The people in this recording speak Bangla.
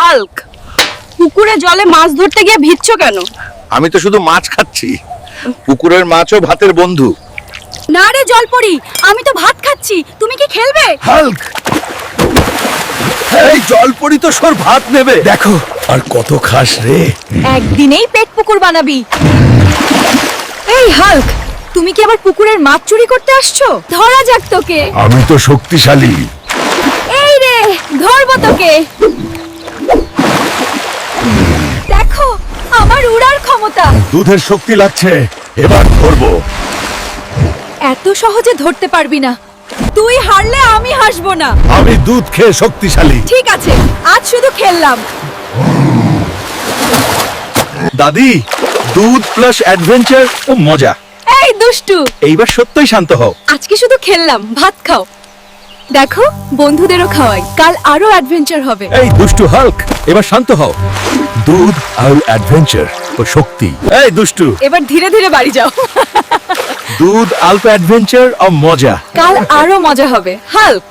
হাল্ক। পুকুরে জলে মাছ ধরতে গিয়ে ভিজছ কেন? আমি তো শুধু মাছ খাচ্ছি। পুকুরের মাছও ভাতের বন্ধু। না রে জলপরি আমি তো ভাত খাচ্ছি। তুমি কি খেলবে? হাল্ক! এই জলপরি তো সর ভাত নেবে। দেখো আর কত খাস রে। একদিনেই পেট পুকুর বানাবি। এই হাল্ক তুমি কি আবার পুকুরের মাছ চুরি করতে আসছো? ধরা যাক তোকে। আমি তো শক্তিশালী। এই রে ধরবো তোকে। দেখো আমার উড়ার ক্ষমতা। দুধের শক্তি লাগছে এবার ধরবো। এত সহজে ধরতে পারবি না। তুই হারলে আমি হাসবো না। আমি দুধ খেয়ে শক্তিশালী। ঠিক আছে আজ শুধু খেললাম। দাদি দুধ প্লাস অ্যাডভেঞ্চার ও মজা। এই দুষ্টু। এইবার সত্যই শান্ত হও। আজকে শুধু খেললাম ভাত খাও। দেখো বন্ধুদেরও খাওয়াই। কাল আরও অ্যাডভেঞ্চার হবে। এই দুষ্টু হাল্ক এবার শান্ত হও। দুধ আর অ্যাডভেঞ্চার ও শক্তি। এই দুষ্টু। এবার ধীরে ধীরে বাড়ি যাও। দুধ আলফা অ্যাডভেঞ্চার ও মজা। কাল আরও মজা হবে। হাল্ক!